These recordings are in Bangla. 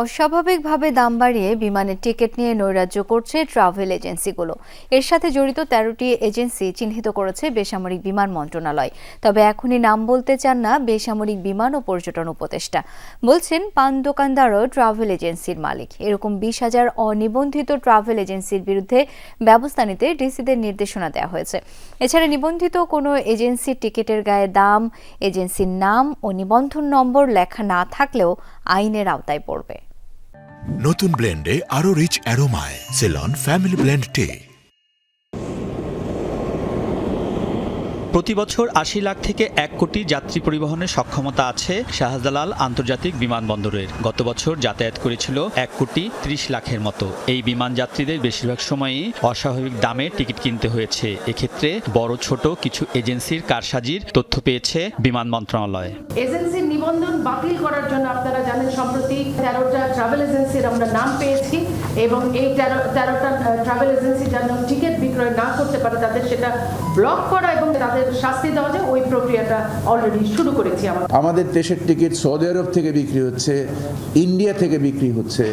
অস্বাভাবিকভাবে দাম বাড়িয়ে বিমানের টিকিট নিয়ে নৈরাজ্য করছে ট্রাভেল এজেন্সিগুলো। এর সাথে জড়িত তেরোটি এজেন্সি চিহ্নিত করেছে বেসামরিক বিমান মন্ত্রণালয়। তবে এখনই নাম বলতে চান না বেসামরিক বিমান ও পর্যটন উপদেষ্টা। বলছেন, পান দোকানদারও ট্রাভেল এজেন্সির মালিক। এরকম বিশ হাজার অনিবন্ধিত ট্রাভেল এজেন্সির বিরুদ্ধে ব্যবস্থা নিতে ডিসিদের নির্দেশনা দেওয়া হয়েছে। এছাড়া নিবন্ধিত কোনো এজেন্সির টিকিটের গায়ে দাম, এজেন্সির নাম ও নিবন্ধন নম্বর লেখা না থাকলেও আইনের আওতায় পড়বে। নতুন ব্লেন্ডে আরও রিচ অ্যারোমায় সেলন ফ্যামিলি ব্লেন্ড টে প্রতি বছর আশি লাখ থেকে এক কোটি যাত্রী পরিবহনের সক্ষমতা আছে শাহজালাল আন্তর্জাতিক বিমানবন্দরের। গত বছর যাতায়াত করেছিল এক কোটি ত্রিশ লাখের মতো। এই বিমান যাত্রীদের বেশিরভাগ সময়ই অস্বাভাবিক দামে টিকিট কিনতে হয়েছে। এক্ষেত্রে বড়, ছোট কিছু এজেন্সির কারসাজির তথ্য পেয়েছে বিমান মন্ত্রণালয়। এজেন্সির নিবন্ধন বাতিল করার জন্য আপনারা জানেন, সম্প্রতি তেরোটা ট্রাভেল এজেন্সির আমরা নাম পেয়েছি এবং এই তেরো, তেরোটা ট্রাভেল এজেন্সি যেন টিকিট বিক্রয় না করতে পারে, তাদের সেটা ব্লক করা এবং তাদের শাস্তি দেওয়া যায়, ওই প্রক্রিয়াটা অলরেডি শুরু করেছি আমরা। আমাদের দেশের টিকিট সৌদি আরব থেকে বিক্রি হচ্ছে, ইন্ডিয়া থেকে বিক্রি হচ্ছে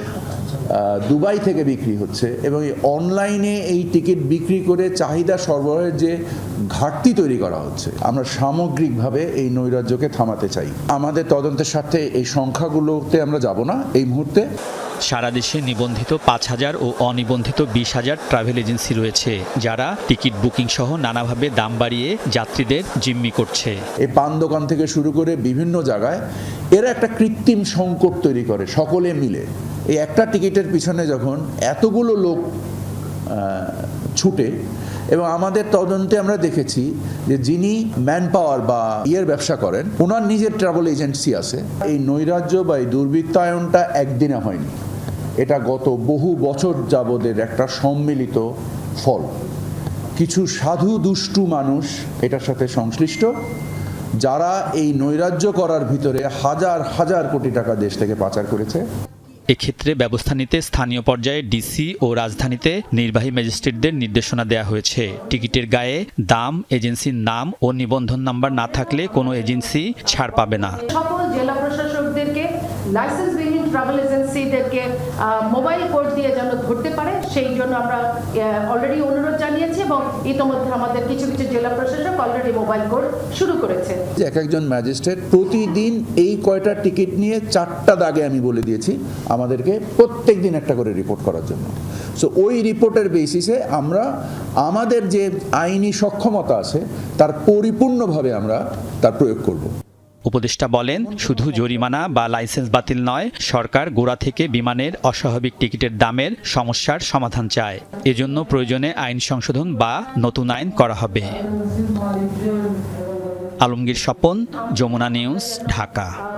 দুবাই থেকে বিক্রি হচ্ছে, এবং এই অনলাইনে এই টিকিট বিক্রি করে চাহিদা সরবরাহের যে ঘাটতি তৈরি করা হচ্ছে, আমরা সামগ্রিকভাবে এই নৈরাজ্যকে থামাতে চাই। আমাদের তদন্তের সাথে এই সংখ্যাগুলোতে আমরা যাব না এই মুহূর্তে। সারা দেশে নিবন্ধিত পাঁচ হাজার ও অনিবন্ধিত বিশ হাজার ট্রাভেল এজেন্সি রয়েছে, যারা টিকিট বুকিং সহ নানাভাবে দাম বাড়িয়ে যাত্রীদের জিম্মি করছে। এই পান দোকান থেকে শুরু করে বিভিন্ন জায়গায় এরা একটা কৃত্রিম সংকট তৈরি করে, সকলে মিলে। এই একটা টিকিটের পিছনে যখন এতগুলো লোক ছুটে, এবং আমাদের তদন্তে আমরা দেখেছি যে যিনি ম্যান পাওয়ার বা ইয়ের ব্যবসা করেন ওনার নিজের ট্রাভেল এজেন্সি আছে। এই নৈরাজ্য বা এই দুর্বৃত্তায়নটা একদিনে হয়নি। এটা গত বহু বছর যাবদের একটা সম্মিলিত ফল। কিছু সাধু দুষ্টু মানুষ এটার সাথে সংশ্লিষ্ট যারা এই নৈরাজ্য করার ভিতরে হাজার হাজার কোটি টাকা দেশ থেকে পাচার করেছে। এক্ষেত্রে ব্যবস্থা নিতে স্থানীয় পর্যায়ে ডিসি ও রাজধানীতে নির্বাহী ম্যাজিস্ট্রেটদের নির্দেশনা দেওয়া হয়েছে। টিকিটের গায়ে দাম এজেন্সির নাম ও নিবন্ধন নাম্বার না থাকলে কোনো এজেন্সি ছাড় পাবে না। সকল জেলা প্রশাসকদেরকে লাইসেন্সবিহীন ট্রাভেল এজেন্সিদেরকে মোবাইল কোড দিয়ে যেন ধরতে পারে, সেই জন্য আমরা অলরেডি অনুরোধ জানিয়েছি এবং ইতোমধ্যে আমাদের কিছু কিছু জেলা প্রশাসক অলরেডি মোবাইল কোড শুরু করেছে। এক একজন ম্যাজিস্ট্রেট প্রতিদিন এই কয়টা টিকিট নিয়ে চারটা দাগে আমি বলে দিয়েছি আমাদেরকে প্রত্যেক দিন একটা করে রিপোর্ট করার জন্য। সো ওই রিপোর্টের বেসিসে আমরা আমাদের যে আইনি সক্ষমতা আছে, তার পরিপূর্ণভাবে আমরা তার প্রয়োগ করব। উপদেষ্টা বলেন, শুধু জরিমানা বা লাইসেন্স বাতিল নয়, সরকার গোড়া থেকে বিমানের অস্বাভাবিক টিকিটের দামের সমস্যার সমাধান চায়। এজন্য প্রয়োজনে আইন সংশোধন বা নতুন আইন করা হবে। আলমগীর স্বপন, যমুনা নিউজ, ঢাকা।